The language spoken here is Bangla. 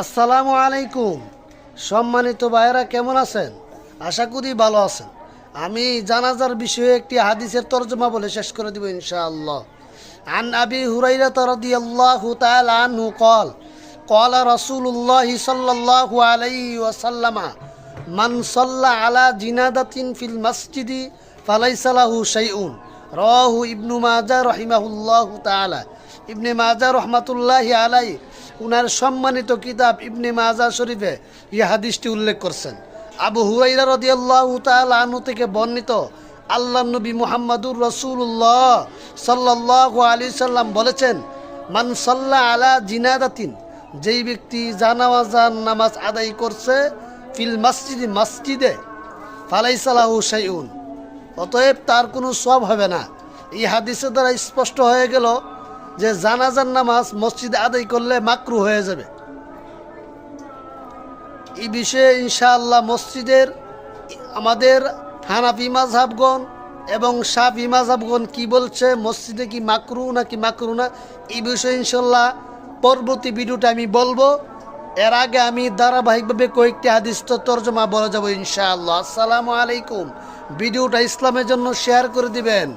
আসসালামু আলাইকুম সম্মানিত ভাইয়েরা কেমন আছেন আশা করি ভালো আছেন আমি জানাজার বিষয়ে একটি হাদিসের তর্জমা বলে শেষ করে দিব ইনশাআল্লাহ عن أبي هريرة رضي الله تعالى عنه قال قال رسول الله صلى الله عليه وسلم من صلى على جنادة في المسجد فليس له شيء رواه ابن ماجه رحمه الله تعالى ইবনে মাজা রহমাতুল্লাহি আলাই উনার সম্মানিত কিতাব ইবনে মাজা শরীফে এই হাদিসটি উল্লেখ করছেন। আবু হুরাইরা রাদিয়াল্লাহু আনহু থেকে বর্ণিত আল্লাহ নবী মুহাম্মাদুর রসুল্লাহ সাল্লাল্লাহু আলাইহি সাল্লাম বলেছেন, মান সাল্লা আলা জিনাদাতিন, যেই ব্যক্তি জানাজার নামাজ আদায় করছে, ফিল মসজিদে মসজিদে ফালাইসালাহু শাইউন। অতএব তার কোনো সব হবে না। এই হাদিসের দ্বারা স্পষ্ট হয়ে গেল যে জানাজার নামাজ মসজিদে আদায় করলে মাকরু হয়ে যাবে। এই বিষয়ে ইনশাআল্লাহ মসজিদের আমাদের হানাফি মাঝহাবগণ এবং সাফি মাঝহাবগণ কি বলছে, মসজিদে কি মাকরু না কি মাকরু না এই বিষয়ে ইনশাল্লাহ পরবর্তী ভিডিওটা আমি বলব। এর আগে আমি ধারাবাহিকভাবে কয়েকটি হাদিস তর্জমা বলে যাব ইনশাআল্লাহ। আসসালামু আলাইকুম। ভিডিওটা ইসলামের জন্য শেয়ার করে দিবেন।